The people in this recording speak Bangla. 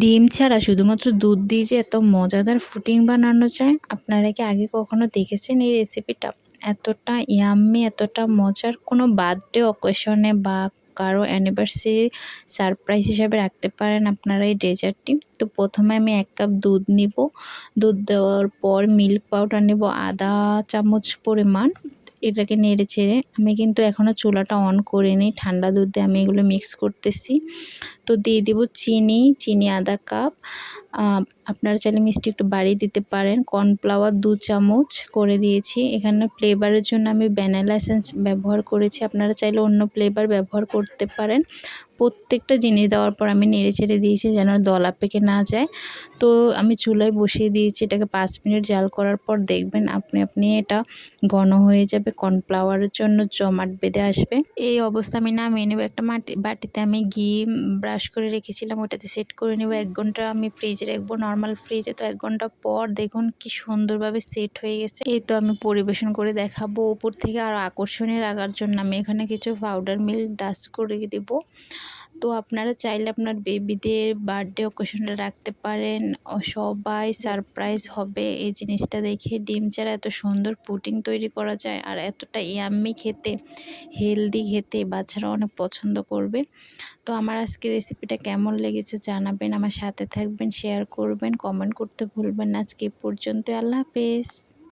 ডিম ছাড়া শুধুমাত্র দুধ দিয়ে যে এত মজাদার ফুটিং বানানো যায়, আপনারা কি আগে কখনো দেখেছেন এই রেসিপিটা এতটা ইয়াম্মি এতটা মজার, কোনো বার্থডে অকেশনে বা কারও অ্যানিভার্সারি সারপ্রাইজ হিসাবে রাখতে পারেন আপনারা এই ডেজার্টটি তো প্রথমে আমি এক কাপ দুধ নিব। দুধ দেওয়ার পর মিল্ক পাউডার নেব, আধা চামচ পরিমাণ। এটাকে নেড়ে চেড়ে আমি কিন্তু এখনও চুলাটা অন করিনি ঠান্ডা দুধে আমি এগুলো মিক্স করতেছি। তো দিয়ে দেবো চিনি চিনি আধা কাপ আপনারা চাইলে মিষ্টি একটু বাড়িয়ে দিতে পারেন। কর্নফ্লাওয়ার দু চামচ করে দিয়েছি। এখানে ফ্লেভারের জন্য আমি ভ্যানিলা ব্যবহার করেছি। আপনারা চাইলে অন্য ফ্লেভার ব্যবহার করতে পারেন। প্রত্যেকটা জিনিস দেওয়ার পর আমি নেড়ে ছেড়ে দিয়েছি যেন দলা পেকে না যায়। তো আমি চুলায় বসিয়ে দিয়েছি এটাকে পাঁচ মিনিট জাল করার পর দেখবেন আপনি আপনি এটা ঘন হয়ে যাবে, কর্নফ্লাওয়ারের জন্য জমাট বেঁধে আসবে। এই অবস্থা আমি নামিয়ে নেব। একটা মাটি, বাটিতে আমি ঘি ব্রাশ করে রেখেছিলাম, ওটাতে সেট করে নেব। এক ঘণ্টা আমি ফ্রিজে রাখব, নর্মাল ফ্রিজে। তো এক ঘণ্টা পর দেখুন কি সুন্দরভাবে সেট হয়ে গেছে। এই তো আমি পরিবেশন করে দেখাবো। উপর থেকে আরও আকর্ষণীয় রাখার জন্য আমি এখানে কিছু পাউডার মিল্ক ডাস্ট করে দেবো। তো আপনারা চাইলে আপনার বেবিদের বার্থডে অকেশনে রাখতে পারেন। সবাই সারপ্রাইজ হবে। এই জিনিসটা দেখে ডিম ছাড়া এত সুন্দর পুটিং তৈরি করা যায় আর এতটা ইয়াম্মি খেতে হেলদি খেতে বাচ্চারা অনেক পছন্দ করবে। তো আমার আজকে রেসিপিটা কেমন লেগেছে জানাবেন, আমার সাথে থাকবেন শেয়ার করবেন কমেন্ট করতে ভুলবেন না। আজকে পর্যন্ত আল্লাহ হাফেজ।